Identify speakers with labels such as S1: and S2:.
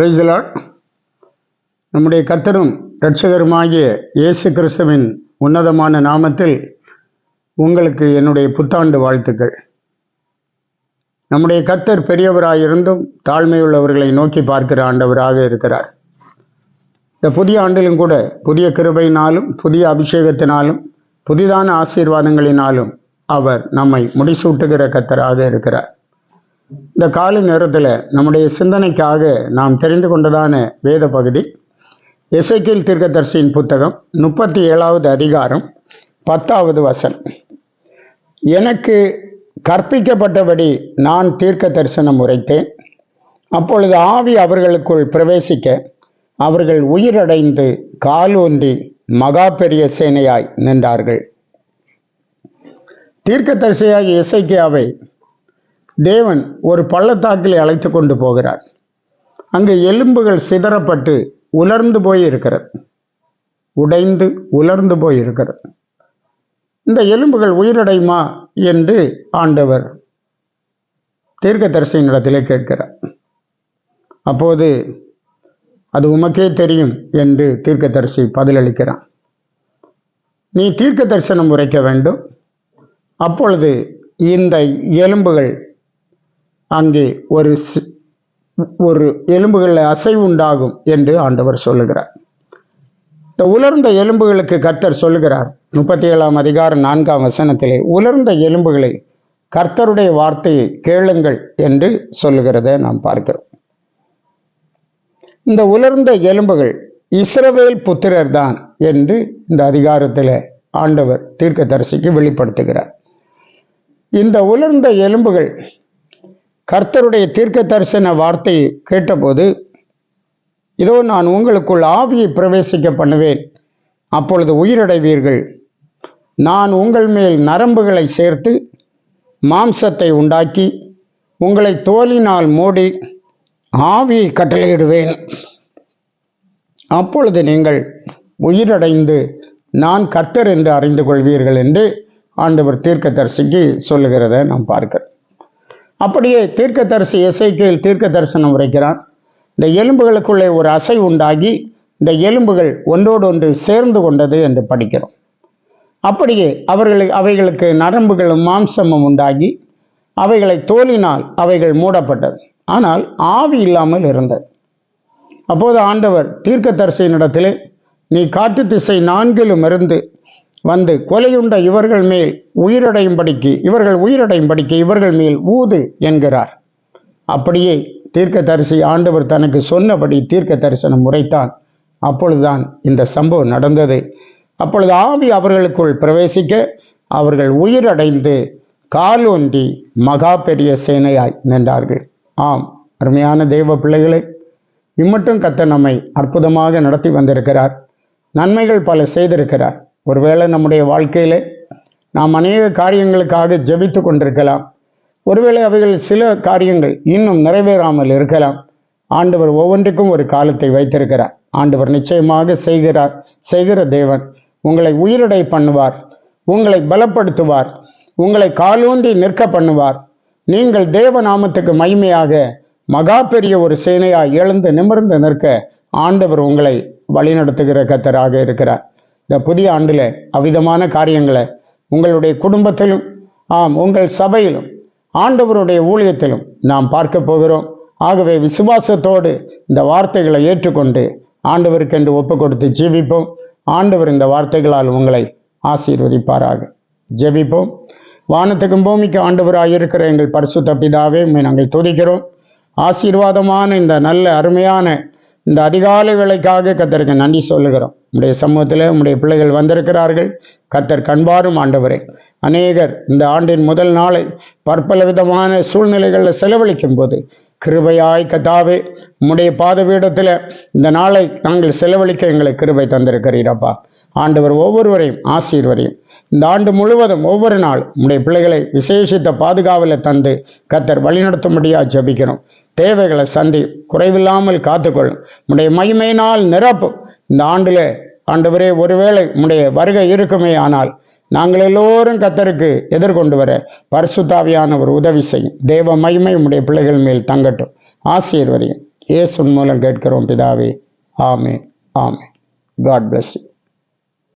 S1: பிரைசலாட் நம்முடைய கர்த்தரும் இரட்சகருமாகிய இயேசு கிறிஸ்துவின் உன்னதமான நாமத்தில் உங்களுக்கு என்னுடைய புத்தாண்டு வாழ்த்துக்கள். நம்முடைய கர்த்தர் பெரியவராயிருந்தும் தாழ்மையுள்ளவர்களை நோக்கி பார்க்கிற ஆண்டவராக இருக்கிறார். இந்த புதிய ஆண்டிலும் கூட புதிய கிருபையினாலும் புதிய அபிஷேகத்தினாலும் புதிதான ஆசீர்வாதங்களினாலும் அவர் நம்மை முடிசூட்டுகிற கர்த்தராக இருக்கிறார். இந்த காலை நேரத்தில் நம்முடைய சிந்தனைக்காக நாம் தெரிந்து கொண்டதான வேத பகுதி எசைக்கில் தீர்க்கதர்சியின் புத்தகம் முப்பத்தி ஏழாவது அதிகாரம் பத்தாவது வசன் எனக்கு கற்பிக்கப்பட்டபடி நான் தீர்க்க தரிசனம் உரைத்தேன். அப்பொழுது ஆவி அவர்களுக்குள் பிரவேசிக்க அவர்கள் உயிரடைந்து காலூன்றி மகா பெரிய சேனையாய் நின்றார்கள். தீர்க்கதரிசியாகிய இசைக்கியாவை தேவன் ஒரு பள்ளத்தாக்கில் அழைத்து கொண்டு போகிறார். அங்கு எலும்புகள் சிதறப்பட்டு உலர்ந்து போய் இருக்கிறது உடைந்து உலர்ந்து போய் இருக்கிறது இந்த எலும்புகள் உயிரடையுமா என்று ஆண்டவர் தீர்க்கதரிசியினிடத்திலே கேட்கிறார். அப்போது அது உமக்கே தெரியும் என்று தீர்க்கதரிசி பதிலளிக்கிறான் நீ தீர்க்க தரிசனம் உரைக்க வேண்டும். அப்பொழுது இந்த எலும்புகள் அங்கே ஒரு சி- ஒரு எலும்புகளில் அசைவு உண்டாகும் என்று ஆண்டவர் சொல்லுகிறார். இந்த உலர்ந்த எலும்புகளுக்கு கர்த்தர் சொல்லுகிறார். முப்பத்தி ஏழாம் அதிகாரம் நான்காம் வசனத்திலே உலர்ந்த எலும்புகளை கர்த்தருடைய வார்த்தையை கேளுங்கள் என்று சொல்லுகிறதை நாம் பார்க்கிறோம். இந்த உலர்ந்த எலும்புகள் இஸ்ரவேல் புத்திரர் தான் என்று இந்த அதிகாரத்தில் ஆண்டவர் தீர்க்கதரிசிக்கு வெளிப்படுத்துகிறார். இந்த உலர்ந்த எலும்புகள் கர்த்தருடைய தீர்க்க தரிசன வார்த்தை கேட்டபோது இதோ நான் உங்களுக்குள் ஆவியை பிரவேசிக்க பண்ணுவேன் அப்பொழுது உயிரடைவீர்கள். நான் உங்கள் மேல் நரம்புகளை சேர்த்து மாம்சத்தை உண்டாக்கி உங்களை தோலினால் மூடி ஆவியை கட்டளையிடுவேன். அப்பொழுது நீங்கள் உயிரடைந்து நான் கர்த்தர் என்று அறிந்து கொள்வீர்கள் என்று ஆண்டவர் தீர்க்கதரிசிக்கு சொல்லுகிறத நாம் பார்க்கிறோம். அப்படியே தீர்க்கதரிசி இசைக்கையில் தீர்க்க தரிசனம் உரைக்கிறான் இந்த எலும்புகளுக்குள்ளே ஒரு அசை உண்டாகி இந்த எலும்புகள் ஒன்றோடு ஒன்று சேர்ந்து கொண்டது என்று படிக்கிறோம். அப்படியே அவர்களுக்கு அவைகளுக்கு நரம்புகளும் மாம்சமும் உண்டாகி அவைகளை தோலினால் அவைகள் மூடப்பட்டது. ஆனால் ஆவி இல்லாமல் இருந்தது. அப்போது ஆண்டவர் தீர்க்கதரிசியினிடத்திலே நீ காட்டு திசை நான்கிலும் இருந்து வந்து கொலையுண்ட இவர்கள் மேல் உயிரடையும்படிக்கு இவர்கள் உயிரடையும்படிக்கு இவர்கள் மேல் ஊது என்கிறார். அப்படியே தீர்க்கதரிசி ஆண்டவர் தனக்கு சொன்னபடி தீர்க்க தரிசனம் உரைத்தான் அப்பொழுதுதான் இந்த சம்பவம் நடந்தது. அப்பொழுது ஆவி அவர்களுக்குள் பிரவேசிக்க அவர்கள் உயிரடைந்து காலூன்றி மகா பெரிய சேனையாய் நின்றார்கள். ஆம் அருமையான தெய்வ பிள்ளைகளே இம்மட்டும் கத்த நம்மை அற்புதமாக நடத்தி வந்திருக்கிறார். நன்மைகள் பல செய்திருக்கிறார். ஒருவேளை நம்முடைய வாழ்க்கையிலே நாம் அநேக காரியங்களுக்காக ஜெபித்து கொண்டிருக்கலாம். ஒருவேளை அவைகள் சில காரியங்கள் இன்னும் நிறைவேறாமல் இருக்கலாம். ஆண்டவர் ஒவ்வொன்றுக்கும் ஒரு காலத்தை வைத்திருக்கிறார். ஆண்டவர் நிச்சயமாக செய்கிறார். செய்கிற தேவன் உங்களை உயிரடை பண்ணுவார். உங்களை பலப்படுத்துவார். உங்களை காலூன்றி நிற்க பண்ணுவார். நீங்கள் தேவ நாமத்துக்கு மகிமையாக மகா பெரிய ஒரு சேனையாய் எழுந்து நிமிர்ந்து நிற்க ஆண்டவர் உங்களை வழிநடத்துகிற கத்தராக இருக்கிறார். இந்த புதிய ஆண்டில் அவ்விதமான காரியங்களை உங்களுடைய குடும்பத்திலும் ஆம் உங்கள் சபையிலும் ஆண்டவருடைய ஊழியத்திலும் நாம் பார்க்க போகிறோம். ஆகவே விசுவாசத்தோடு இந்த வார்த்தைகளை ஏற்றுக்கொண்டு ஆண்டவருக்கென்று ஒப்பு கொடுத்து ஜீவிப்போம். ஆண்டவர் இந்த வார்த்தைகளால் உங்களை ஆசீர்வதிப்பாராக. ஜெபிப்போம். வானத்துக்கும் பூமிக்கு ஆண்டவராக இருக்கிற எங்கள் பரிசு தப்பிதாவே நாங்கள் துதிக்கிறோம். ஆசீர்வாதமான இந்த நல்ல அருமையான இந்த அதிகாலை வேலைக்காக கத்தருக்கு நன்றி சொல்லுகிறோம். உடைய சமூகத்தில் உடைய பிள்ளைகள் வந்திருக்கிறார்கள். கத்தர் கண்பாரும் ஆண்டவரே. அநேகர் இந்த ஆண்டின் முதல் நாளை பற்பல விதமான சூழ்நிலைகளில் செலவழிக்கும் போது கிருபையாய் கதாவே உம்முடைய பாதபீடத்தில் இந்த நாளை நாங்கள் செலவழிக்க எங்களுக்கு கிருபை தந்திருக்கிறீரப்பா. ஆண்டவர் ஒவ்வொருவரையும் ஆசீர்வரையும் இந்த ஆண்டு முழுவதும் ஒவ்வொரு நாள் உம்முடைய பிள்ளைகளை விசேஷித்த பாதுகாவலை தந்து கத்தர் வழிநடத்தும்படியாக ஜெபிக்கிறோம். தேவைகளை சந்தி குறைவில்லாமல் காத்துக்கொள்ளும். உடைய மகிமையினால் நிரப்பும். இந்த ஆண்டில் ஆண்டவரே ஒருவேளை உடைய வருகை இருக்குமே ஆனால் நாங்கள் எல்லோரும் கத்தருக்கு எதிர்கொண்டு வர பரிசுத்தாவியான ஒரு உதவி செய்யும். தேவ மகிமை உடைய பிள்ளைகள் மேல் தங்கட்டும். ஆசீர்வதியும். இயேசுன் மூலம் கேட்கிறோம் பிதாவே. ஆமே ஆமே காட் பிளஸ் யூ